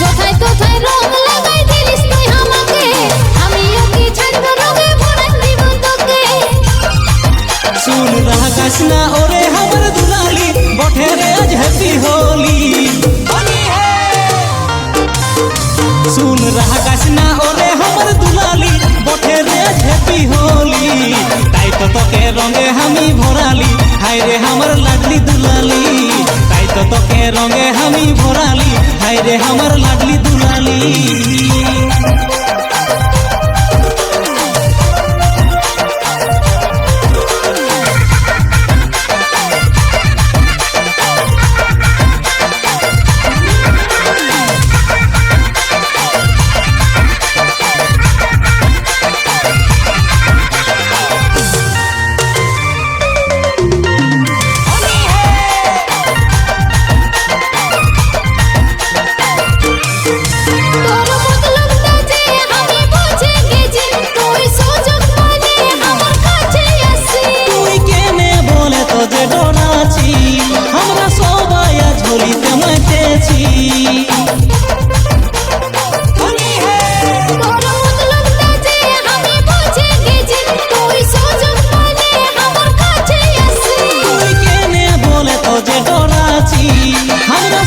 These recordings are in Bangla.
যথায় তথায় রং লাগাই দিলিস তুই আমাকে। তোকে? হোলি। হোলি। তো রঙে আমি ভরালি হায় রে আমার লাগলি দুলালি। তোর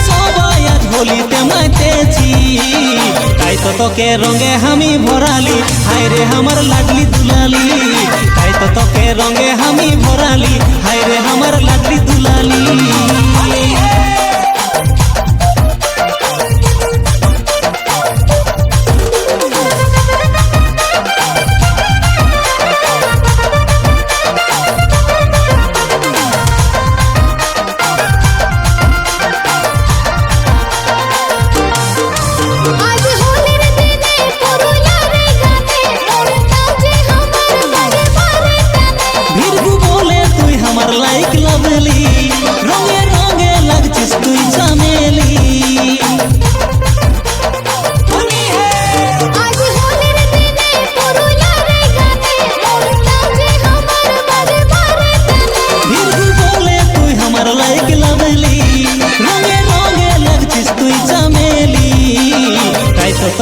সবাই আজ হোলিতে মেতেছি তাই তো তোকে রঙে আমি ভরালি। হায় রে আমার লাডলি দুলালি। তাই তো তোকে রঙে আমি ভরালি।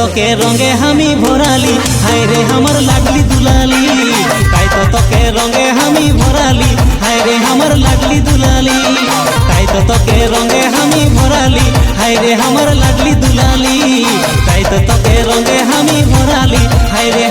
তোকে রঙে আমি ভরালি হায় রে আমার লাগলি দুলালি। তাই তো তোকে রঙে আমি ভরালি হায় রে আমার লাগলি দুলালি। তাই তো তোকে রঙে আমি ভরালি হায় রে আমার লাগলি দুলালি। তাই তো তোকে রঙে আমি ভরালি হায় রে